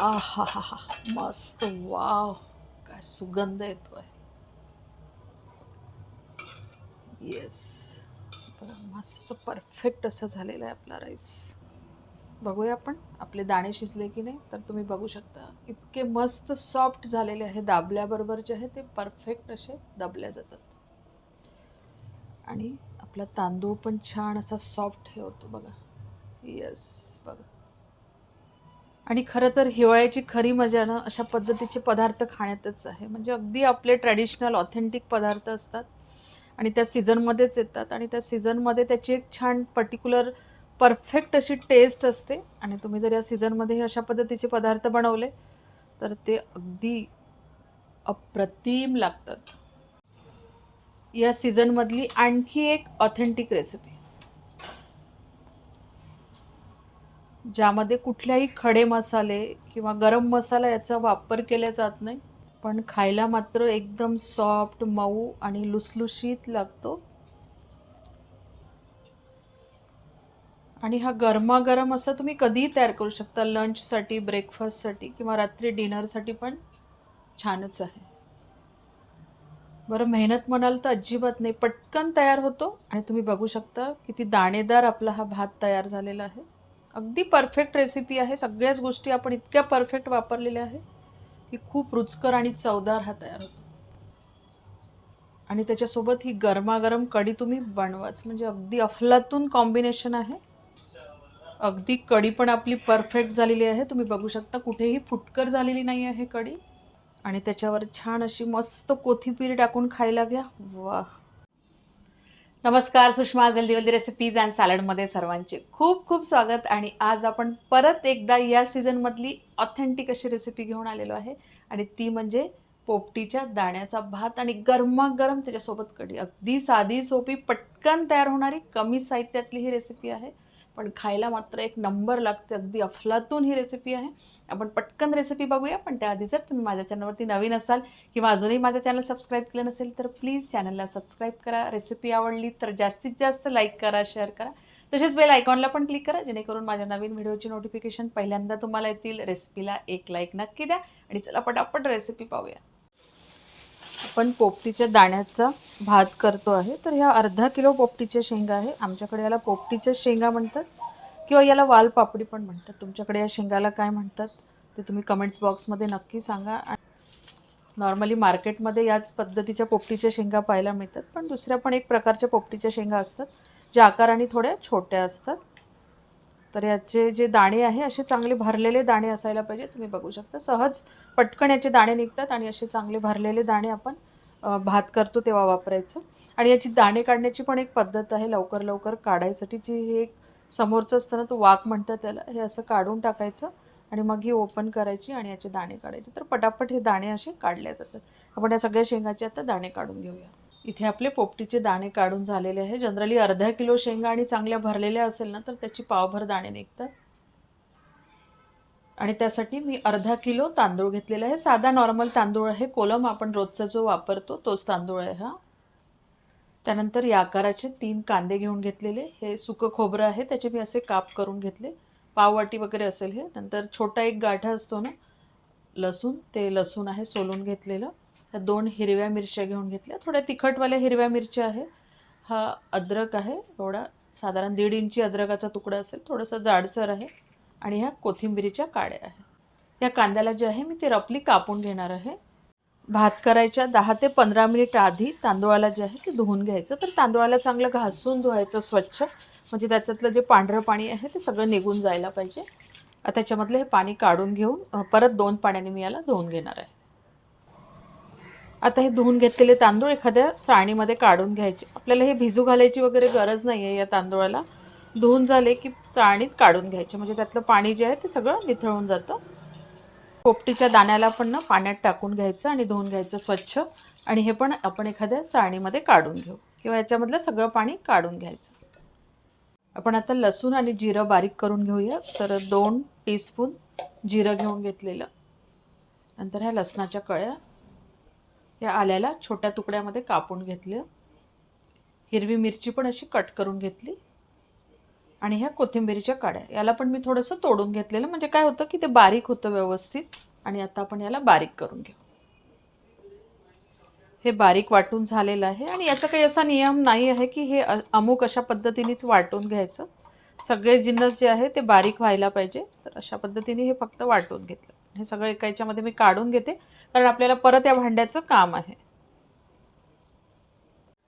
आहा हा हा मस्त वाव. काय सुगंध येतोय येस मस्त परफेक्ट असं झालेलं आहे आपला राईस बघूया आपण आपले दाणे शिजले की नाही तर तुम्ही बघू शकता. इतके मस्त सॉफ्ट झालेले आहे दाबल्याबरोबर जे आहे ते परफेक्ट असे दाबल्या जातात. आणि आपला तांदूळ पण छान असा सॉफ्ट हे होतो बघा. येस बघा. आणि खरं तर हिवाळ्याची खरी मजा ना अशा पद्धतीचे पदार्थ खाण्यातच आहे. म्हणजे अगदी आपले ट्रॅडिशनल ऑथेंटिक पदार्थ असतात आणि त्या सीझनमध्येच येतात आणि त्या सीझनमध्ये त्याची एक छान पर्टिक्युलर परफेक्ट अशी टेस्ट असते. आणि तुम्ही जर या सीझनमध्ये हे अशा पद्धतीचे पदार्थ बनवले तर ते अगदी अप्रतिम लागतात. या सीझनमधली आणखी एक ऑथेंटिक रेसिपी ज्यामध्ये कुठल्याही खडे मसाले किंवा गरम मसाला याचा वापर केला जात नाही पण खायला मात्र एकदम सॉफ्ट मऊ आणि लुसलुशीत लागतो. आणि हा गरमागरम असा तुम्ही कधीही तयार करू शकता. लंचसाठी ब्रेकफास्टसाठी किंवा रात्री डिनरसाठी पण छानच आहे. बरं मेहनत म्हणाल तर अजिबात नाही. पटकन तयार होतो आणि तुम्ही बघू शकता किती दाणेदार आपला हा भात तयार झालेला आहे. अगदी परफेक्ट रेसिपी आहे. सगळ्याच गोष्टी आपण इतक्या परफेक्ट वापरलेल्या आहे की खूप रुचकर आणि चवदार हा तयार होतो. आणि त्याच्यासोबत ही गरमागरम कढी तुम्ही बनवाच. म्हणजे अगदी अफलातून कॉम्बिनेशन आहे. अगदी कढी पण आपली परफेक्ट झालेली आहे. तुम्ही बघू शकता कुठेही फुटकर झालेली नाही आहे कढी. आणि त्याच्यावर छान अशी मस्त कोथिंबीर टाकून खायला घ्या. वा नमस्कार सुषमा जल्दीवल्दी रेसिपीज अँड सॅलडमध्ये सर्वांचे खूप खूप स्वागत. आणि आज आपण परत एकदा या सीझनमधली ऑथेंटिक अशी रेसिपी घेऊन आलेलो आहे. आणि ती म्हणजे पोपटीच्या दाण्याचा भात आणि गरमागरम त्याच्यासोबत कढी. अगदी साधी सोपी पटकन तयार होणारी कमी साहित्यातली ही रेसिपी आहे. पण खायला मात्र एक नंबर लागते. अगदी अफलातून ही रेसिपी आहे. आपण पटकन रेसिपी बघूया पण त्याआधी जर तुम्ही माझ्या चॅनलवरती नवीन असाल किंवा अजूनही माझं चॅनल सबस्क्राईब केलं नसेल तर प्लीज चॅनलला सबस्क्राईब करा. रेसिपी आवडली तर जास्तीत जास्त लाईक करा शेअर करा. तसेच बेल आयकॉनला पण क्लिक करा जेणेकरून माझ्या नवीन व्हिडिओची नोटिफिकेशन पहिल्यांदा तुम्हाला येतील. रेसिपीला एक लाईक नक्की द्या आणि चला पटापट रेसिपी पाहूया. आपण पोपटीच्या दाण्याचा भात करतो आहे तर ह्या अर्धा किलो पोपटीच्या शेंगा आहे. आमच्याकडे याला पोपटीच्या शेंगा म्हणतात. किंवा याला वालपापडी पण म्हणतात. तुमच्याकडे या शेंगाला काय म्हणतात ते तुम्ही कमेंट्स बॉक्समध्ये नक्की सांगा. नॉर्मली मार्केटमध्ये याच पद्धतीच्या पोपटीच्या शेंगा पाहायला मिळतात. पण दुसऱ्या पण एक प्रकारच्या पोपटीच्या शेंगा असतात ज्या आकाराने थोड्या छोट्या असतात. तर याचे जे दाणे आहे असे चांगले भरलेले दाणे असायला पाहिजे. तुम्ही बघू शकता. सहज पटकन याचे दाणे निघतात आणि असे चांगले भरलेले दाणे आपण भात करतो तेव्हा वापरायचं. आणि याची दाणे काढण्याची पण एक पद्धत आहे लवकर लवकर काढायसाठी जी हे एक समोरचं असताना तो वाक म्हणतात त्याला हे असं काढून टाकायचं आणि मग ही ओपन करायची आणि याचे दाणे काढायचे. तर पटापट हे दाणे असे काढले जातात. आपण या सगळ्या शेंगाचे आता दाणे काढून घेऊया. इथे आपले पोपटीचे दाणे काढून झालेले आहे. जनरली अर्धा किलो शेंगा आणि चांगल्या भरलेल्या असेल ना तर त्याची पावभर दाणे निघतात. आणि त्यासाठी मी अर्धा किलो तांदूळ घेतलेला आहे. साधा नॉर्मल तांदूळ आहे. कोलम आपण रोजचा जो वापरतो तोच तांदूळ आहे हा. त्यानंतर या आकाराचे तीन कांदे घेऊन घेतलेले. हे सुकं खोबरं आहे त्याचे मी असे काप करून घेतले. पाववाटी वगैरे असेल हे. नंतर छोटा एक गाठा असतो ना लसूण ते लसूण आहे सोलून घेतलेलं. ह्या दोन हिरव्या मिरच्या घेऊन घेतल्या. थोड्या तिखटवाल्या हिरव्या मिरच्या आहे. हा अद्रक आहे एवढा साधारण दीड इंची अद्रकाचा तुकडा असेल थोडंसं जाडसर आहे. आणि ह्या कोथिंबिरीच्या काड्या आहे. या कांद्याला जे आहे मी ते रपली कापून घेणार आहे. भात करायच्या दहा ते पंधरा मिनिट आधी तांदूळाला जे आहे ते धुवून घ्यायचं. तर तांदूळाला चांगलं घासून धुवायचं स्वच्छ. म्हणजे त्याच्यातलं जे पांढरं पाणी आहे ते सगळं निघून जायला पाहिजे. त्याच्यामधलं हे पाणी काढून घेऊन परत दोन पाण्याने मी याला धुवून घेणार आहे. आता हे धुवून घेतलेले तांदूळ एखाद्या चाळणीमध्ये काढून घ्यायचे. आपल्याला हे भिजू घालायची वगैरे गरज नाही आहे या तांदूळाला. धुवून झाले की चाळणीत काढून घ्यायचे. म्हणजे त्यातलं पाणी जे आहे ते सगळं निथळून जातं. पोपटीच्या दाण्याला पण ना पाण्यात टाकून घ्यायचं आणि धुवून घ्यायचं स्वच्छ. आणि हे पण आपण एखाद्या चाळणीमध्ये काढून घेऊ किंवा याच्यामधलं सगळं पाणी काढून घ्यायचं. आपण आता लसूण आणि जिरं बारीक करून घेऊया. तर दोन टीस्पून जिरं घेऊन घेतलेलं. नंतर ह्या लसणाच्या कळ्या या आल्याला छोट्या तुकड्यामध्ये कापून घेतल्या. हिरवी मिरची पण अशी कट करून घेतली. आणि ह्या कोथिंबिरीच्या काड्या याला पण मी थोडंसं तोडून घेतलेलं. म्हणजे काय होतं की ते बारीक होतं व्यवस्थित. आणि आता आपण याला बारीक करून घेऊ. हे बारीक वाटून झालेलं आहे. आणि याचा काही असा नियम नाही आहे की हे अमुक अशा पद्धतीनेच वाटून घ्यायचं. सगळे जिन्नस जे आहे ते बारीक व्हायला पाहिजे. तर अशा पद्धतीने हे फक्त वाटून घेतलं. हे सगळं एका याच्यामध्ये मी काढून घेते. कारण आपल्याला परत या भांड्याचं काम आहे.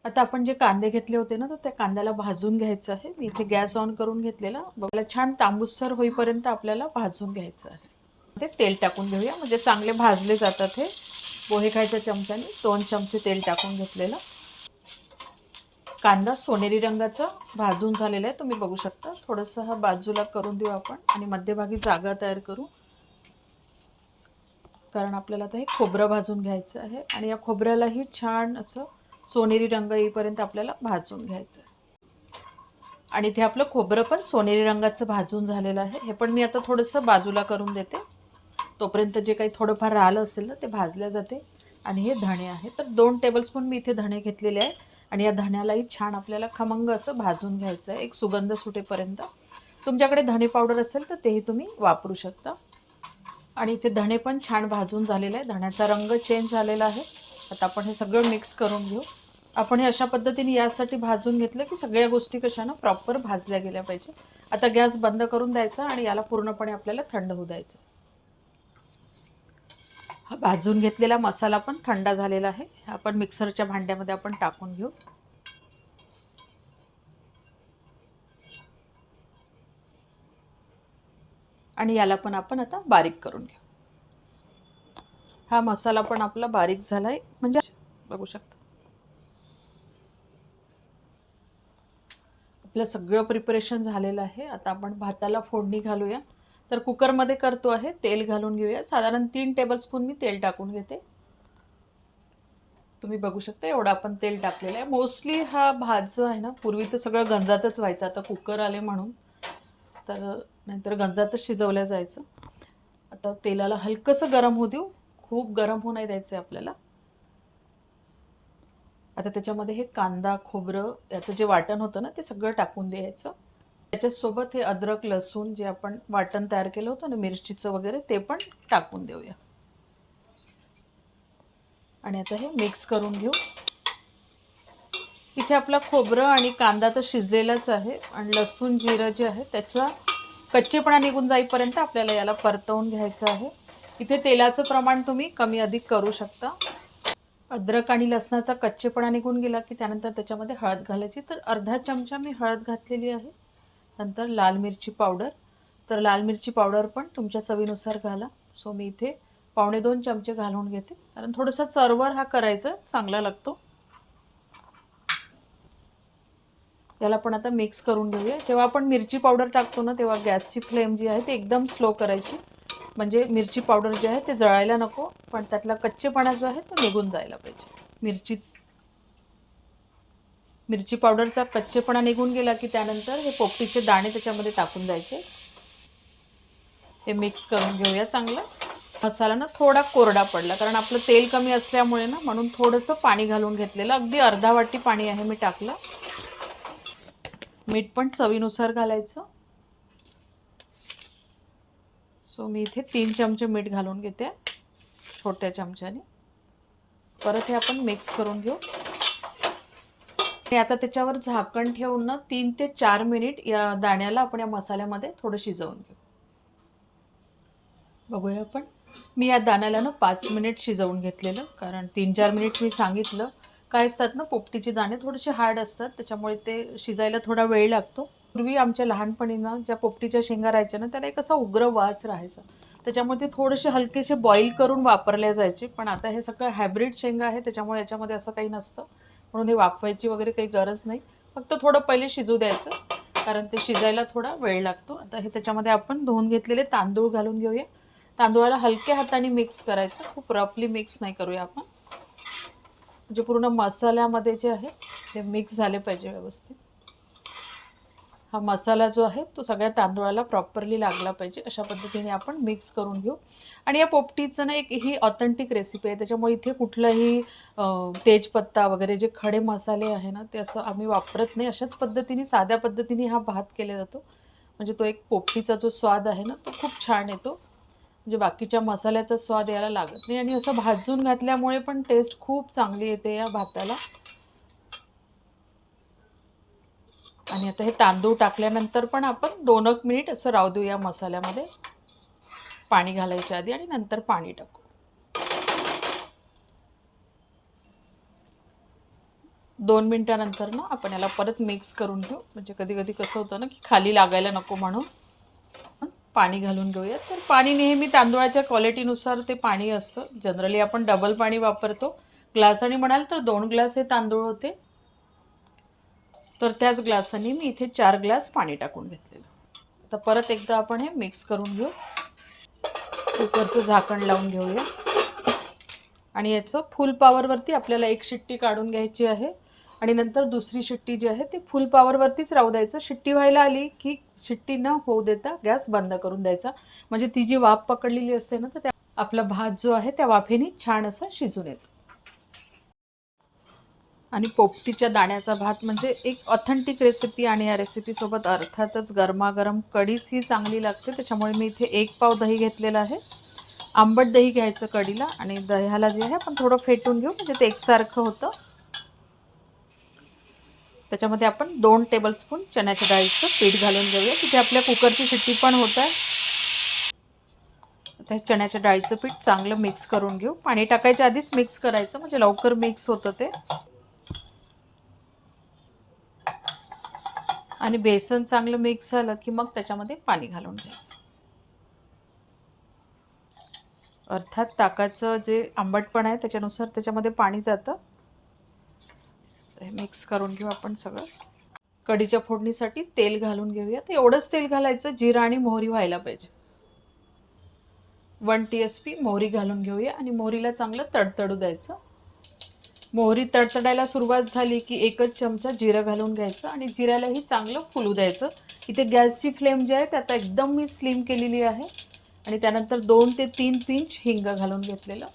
आता आपण जे कांदे घेतले होते ना तर त्या कांद्याला भाजून घ्यायचं आहे. मी इथे गॅस ऑन करून घेतलेला. बघायला छान तांबूसर होईपर्यंत आपल्याला भाजून घ्यायचं आहे. ते तेल टाकून घेऊया. म्हणजे चांगले भाजले जातात हे. पोहे खायच्या चमच्याने दोन चमचे तेल टाकून घेतलेलं. कांदा सोनेरी रंगाचा भाजून झालेला आहे. तुम्ही बघू शकता. थोडंसं हा बाजूला करून देऊ आपण आणि मध्यभागी जागा तयार करू. कारण आपल्याला आता हे खोबरं भाजून घ्यायचं आहे. आणि या खोबऱ्यालाही छान असं सोनेरी रंग येईपर्यंत आपल्याला भाजून घ्यायचं आहे आणि इथे आपलं खोबरं पण सोनेरी रंगाचं भाजून झालेलं आहे. हे पण मी आता थोडंसं बाजूला करून देते. तोपर्यंत जे काही थोडंफार राहिलं असेल ना ते भाजल्या जाते. आणि हे धणे आहे. तर दोन टेबलस्पून मी इथे धणे घेतलेले आहे. आणि या धण्यालाही छान आपल्याला खमंग असं भाजून घ्यायचं आहे एक सुगंध सुटेपर्यंत. तुमच्याकडे धणे पावडर असेल तर तेही तुम्ही वापरू शकता. आणि इथे धणे पण छान भाजून झालेले आहे. धण्याचा रंग चेंज झालेला आहे. आता आपण हे सगळं मिक्स करून घेऊ. आपण हे अशा पद्धतीने यासाठी भाजून घेतलं की सगळ्या गोष्टी कशा ना प्रॉपर भाजल्या गेल्या पाहिजे. आता गॅस बंद करून द्यायचा आणि याला पूर्णपणे आपल्याला थंड होऊ द्यायचं. हा भाजून घेतलेला मसाला पण थंड झालेला आहे. आपण मिक्सरच्या भांड्यामध्ये आपण टाकून घेऊ. आणि याला पण आपण आता बारीक करून घेऊ. हा मसाला पण आपला बारीक झालाय. म्हणजे बघू शकता. आपलं सगळं प्रिपरेशन झालेलं आहे. आता आपण भाताला फोडणी घालूया. तर कुकरमध्ये करतो आहे तेल घालून घेऊया. साधारण तीन टेबलस्पून मी तेल टाकून घेते. तुम्ही बघू शकता एवढं आपण तेल टाकलेलं आहे. मोस्टली हा भात जो आहे ना पूर्वी तर सगळं गंजातच व्हायचं. आता कुकर आले म्हणून. तर नाहीतर गंजातच शिजवल्या जायचं. आता तेलाला हलकंसं गरम होऊ देऊ. खूप गरम होऊ नाही द्यायचं आहे आपल्याला. आता त्याच्यामध्ये हे कांदा खोबरं याचं जे वाटण होतं ना ते सगळं टाकून द्यायचं. त्याच्यासोबत हे अद्रक लसूण जे आपण वाटण तयार केलं होतं ना मिरचीचं वगैरे ते पण टाकून देऊया. आणि आता हे मिक्स करून घेऊ. इथे आपला खोबरं आणि कांदा तर शिजलेलाच आहे आणि लसूण जिरं जे आहे त्याचा कच्चेपणा निघून जाईपर्यंत आपल्याला याला परतवून घ्यायचं आहे. इथे तेलाचं प्रमाण तुम्ही कमी अधिक करू शकता. अद्रक आणि लसणाचा कच्चेपणा निघून गेला की त्यानंतर त्याच्यामध्ये हळद घालायची. तर अर्धा चमचा मी हळद घातलेली आहे. नंतर लाल मिरची पावडर. तर लाल मिरची पावडर पण तुमच्या चवीनुसार घाला. सो मी इथे पावणे दोन चमचे घालून घेते. कारण थोडंसं चरवर हा करायचा चांगला लागतो. याला आपण आता मिक्स करून घेऊया. जेव्हा आपण मिरची पावडर टाकतो ना तेव्हा गॅसची फ्लेम जी आहे ती एकदम स्लो करायची. म्हणजे मिरची पावडर जे आहे ते जळायला नको पण त्यातला कच्चेपणा जो आहे तो निघून जायला पाहिजे. मिरचीच मिरची पावडरचा कच्चेपणा निघून गेला की त्यानंतर हे पोपटीचे दाणे त्याच्यामध्ये टाकून द्यायचे. हे मिक्स करून घेऊया चांगलं. मसाला ना थोडा कोरडा पडला कारण आपलं तेल कमी असल्यामुळे ना म्हणून थोडंसं पाणी घालून घेतलेलं. अगदी अर्धा वाटी पाणी आहे मी टाकलं. मीठ पण चवीनुसार घालायचं. सो मी इथे तीन चमचे मीठ घालून घेते छोट्या चमच्याने. परत हे आपण मिक्स करून घेऊ. आणि आता त्याच्यावर झाकण ठेवून ना तीन ते चार मिनिट या दाण्याला आपण या मसाल्यामध्ये थोडं शिजवून घेऊ. बघूया आपण. मी या दाण्याला ना पाच मिनिट शिजवून घेतलेलं कारण तीन चार मिनिट मी सांगितलं. काय असतात ना पोपटीचे दाणे थोडेसे हार्ड असतात त्याच्यामुळे ते शिजायला थोडा वेळ लागतो. पूर्वी आमच्या लहानपणी ना ज्या पोपटीच्या शेंगा राहायच्या ना त्याला एक असा उग्र वास राहायचा. त्याच्यामुळे ते थोडेसे हलकेसे बॉईल करून वापरले जायचे पण आता हे सगळं हायब्रिड शेंगा आहे त्याच्यामुळे याच्यामध्ये असं काही नसतं. म्हणून हे वाफवायची वगैरे काही गरज नाही. फक्त थोडं पहिले शिजू द्यायचं कारण ते शिजायला थोडा वेळ लागतो. आता हे त्याच्यामध्ये आपण धुवून घेतलेले तांदूळ घालून घेऊया. तांदूळाला हलक्या हाताने मिक्स करायचं. खूप रफली मिक्स नाही करूया आपण. म्हणजे पूर्ण मसाल्यामध्ये जे आहे ते मिक्स झाले पाहिजे व्यवस्थित. हा मसाला जो आहे तो सगळ्या तांदूळाला प्रॉपरली लागला पाहिजे. अशा पद्धतीने आपण मिक्स करून घेऊ. आणि या पोपटीचं ना एक ही ऑथेंटिक रेसिपी आहे. त्याच्यामुळे इथे कुठलाही तेजपत्ता वगैरे जे खडे मसाले आहे ना ते असं आम्ही वापरत नाही. अशाच पद्धतीने साध्या पद्धतीने हा भात केला जातो. म्हणजे तो एक पोपटीचा जो स्वाद आहे ना तो खूप छान येतो. म्हणजे बाकीच्या मसाल्याचा स्वाद यायला लागत नाही. आणि असं भाजून घातल्यामुळे पण टेस्ट खूप चांगली येते या भाताला. आणि आता हे तांदूळ टाकल्यानंतर पण आपण दोन एक मिनिट असं राहू देऊ या मसाल्यामध्ये. पाणी घालायच्या आधी आणि नंतर पाणी टाकू. दोन मिनटानंतर ना आपण याला परत मिक्स करून घेऊ. म्हणजे कधी कधी कसं होतं ना की खाली लागायला नको म्हणून. पाणी घालून घेऊया. तर पाणी नेहमी तांदूळाच्या क्वालिटीनुसार ते पाणी असतं. जनरली आपण डबल पाणी वापरतो. ग्लास आणि म्हणाल तर दोन ग्लास हे तांदूळ होते. तर त्याच ग्लासाने मी इथे चार ग्लास पाणी टाकून घेतलेलं. आता परत एकदा आपण हे मिक्स करून घेऊ. कुकरचं झाकण लावून घेऊया. आणि याचं फुल पॉवरवरती आपल्याला एक शिट्टी काढून घ्यायची आहे. आणि नंतर दुसरी शिट्टी जी आहे ती फुल पॉवरवरतीच राहू द्यायचं. शिट्टी व्हायला आली की शिट्टी न होऊ देता गॅस बंद करून द्यायचा. म्हणजे ती जी वाफ पकडलेली असते ना तर त्या आपला भात जो आहे त्या वाफेने छान असा शिजून येतो. आणि पोपटीच्या दाण्याचा भात म्हणजे एक ऑथेंटिक रेसिपी आणि या रेसिपीसोबत अर्थातच गरमागरम कढीच ही चांगली लागते. त्याच्यामुळे मी इथे एक पाव दही घेतलेलं आहे. आंबट दही घ्यायचं कढीला आणि दह्याला जे आहे आपण थोडं फेटून घेऊ म्हणजे ते एकसारखं होतं. त्याच्यामध्ये आपण दोन टेबलस्पून चण्याच्या डाळीचं पीठ घालून घेऊया तिथे आपल्या कुकरची शिट्टी पण होत आहे. त्या चण्याच्या डाळीचं पीठ चांगलं मिक्स करून घेऊ. पाणी टाकायच्या आधीच मिक्स करायचं म्हणजे लवकर मिक्स होतं ते. आणि बेसन चांगलं मिक्स झालं की मग त्याच्यामध्ये पाणी घालून घ्यायचं. अर्थात ताकाचं जे आंबटपण आहे त्याच्यानुसार त्याच्यामध्ये पाणी जातं. हे मिक्स करून घेऊ आपण सगळं. कढीच्या फोडणीसाठी तेल घालून घेऊया तर एवढंच तेल घालायचं जिरा आणि मोहरी व्हायला पाहिजे. वन टी एस पी मोहरी घालून घेऊया आणि मोहरीला चांगलं तडतडू द्यायचं. मोहरी तडतडायला सुरुवात झाली की एकच चमचा जिरं घालून घ्यायचं आणि जिऱ्यालाही चांगलं फुलू द्यायचं. इथे गॅसची फ्लेम जी आहे ते आता एकदम मी स्लिम केलेली आहे. आणि त्यानंतर दोन ते तीन पिंच हिंग घालून घेतलेलं.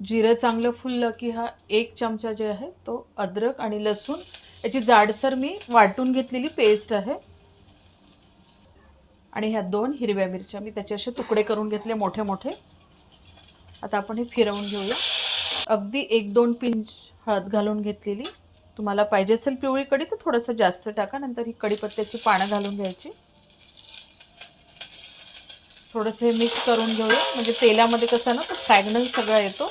जिरं चांगलं फुललं की हा एक चमचा जे आहे तो अद्रक आणि लसूण याची जाडसर मी वाटून घेतलेली पेस्ट आहे. आणि ह्या दोन हिरव्या मिरच्या मी त्याचे असे तुकडे करून घेतले मोठे मोठे. आता आपण हे फिरवून घेऊया. अगदी एक दोन पिंच हळद घालून घेतलेली. तुम्हाला पाहिजे असेल पिवळी कढी तर थोडंसं जास्त टाका. नंतर ही कढीपत्त्याची पानं घालून घ्यायची. थोडंसं हे मिक्स करून घेऊया. म्हणजे तेलामध्ये कसं ना तो फ्रॅग्रन्स सगळा येतो.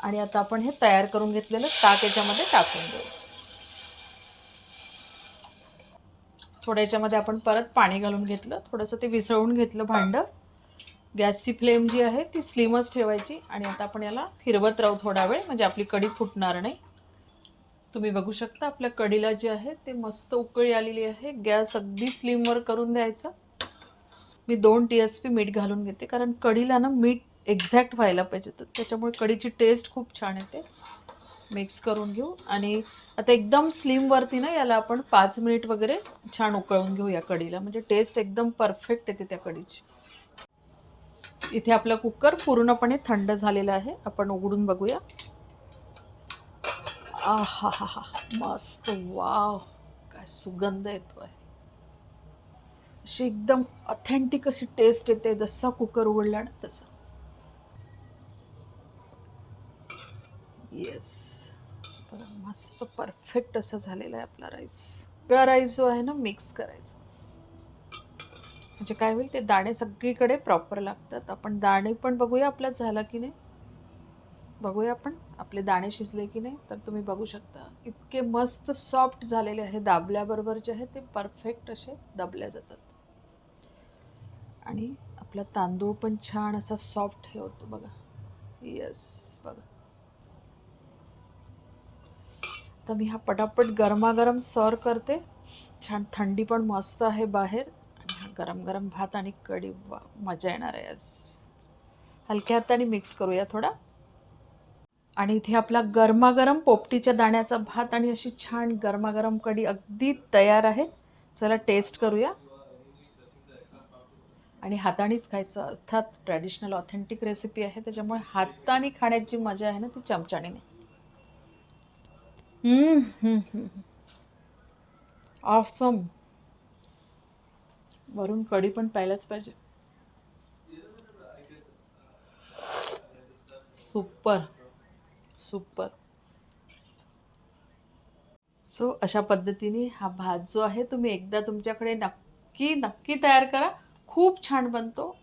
आणि आता आपण हे तयार करून घेतलेलं ताक याच्यामध्ये टाकून देऊ. थोड्या याच्यामध्ये आपण परत पाणी घालून घेतलं थोडंसं ते विसळून घेतलं भांडं. गॅसची फ्लेम जी आहे ती स्लिमच ठेवायची आणि आता आपण याला फिरवत राहू थोडा वेळ म्हणजे आपली कढी फुटणार नाही. तुम्ही बघू शकता आपल्या कढीला जे आहे ते मस्त उकळी आलेली आहे. गॅस अगदी स्लिमवर करून द्यायचं. मी दोन टी एस पी मीठ घालून घेते कारण कढीला ना मीठ एक्झॅक्ट व्हायला पाहिजे. तर त्याच्यामुळे कढीची टेस्ट खूप छान येते. मिक्स करून घेऊ. आणि आता एकदम स्लिमवरती ना याला आपण पाच मिनिट वगैरे छान उकळून घेऊ या कढीला म्हणजे टेस्ट एकदम परफेक्ट येते त्या कढीची इथे आपला कुकर पूर्णपणे थंड झालेला आहे. आपण उघडून बघूया. आहा हा हा मस्त वाव. काय सुगंध येतोय. अशी एकदम ऑथेंटिक अशी टेस्ट येते. जसा कुकर उघडला ना तसा. येस मस्त परफेक्ट असं झालेला आहे आपला राईस. सगळा राईस जो आहे ना मिक्स करायचा. म्हणजे काय होईल ते दाणे सगळीकडे प्रॉपर लागतात. आपण दाणे पण बघूया आपल्यात झाला की नाही. बघूया आपण आपले दाणे शिजले की नाही तर तुम्ही बघू शकता. इतके मस्त सॉफ्ट झालेले आहे दाबल्याबरोबर जे आहे ते परफेक्ट असे दाबल्या जातात. आणि आपला तांदूळ पण छान असा सॉफ्ट हे होतो बघा. येस बघा. तर मी हा पटापट गरमागरम सर्व करते. छान थंडी पण मस्त आहे बाहेर. आणि गरम गरम भात आणि कढी मजा येणार आहे आज. हलक्या हाताने मिक्स करूया थोडा. आणि इथे आपला गरमागरम पोपटीच्या दाण्याचा भात आणि अशी छान गरमागरम कढी अगदी तयार आहे. चला टेस्ट करूया. आणि हातानेच खायचं. अर्थात ट्रॅडिशनल ऑथेंटिक रेसिपी आहे. त्याच्यामुळे हाताने खाण्याची मजा आहे ना ती चमच्याने नाही. ऑसम वरून कढी पण प्यायलाच पाहिजे. सुपर सुपर सो अशा पद्धतीने हा भात जो आहे तुम्ही एकदा तुमच्याकडे नक्की नक्की तयार करा. खूप छान बनतो.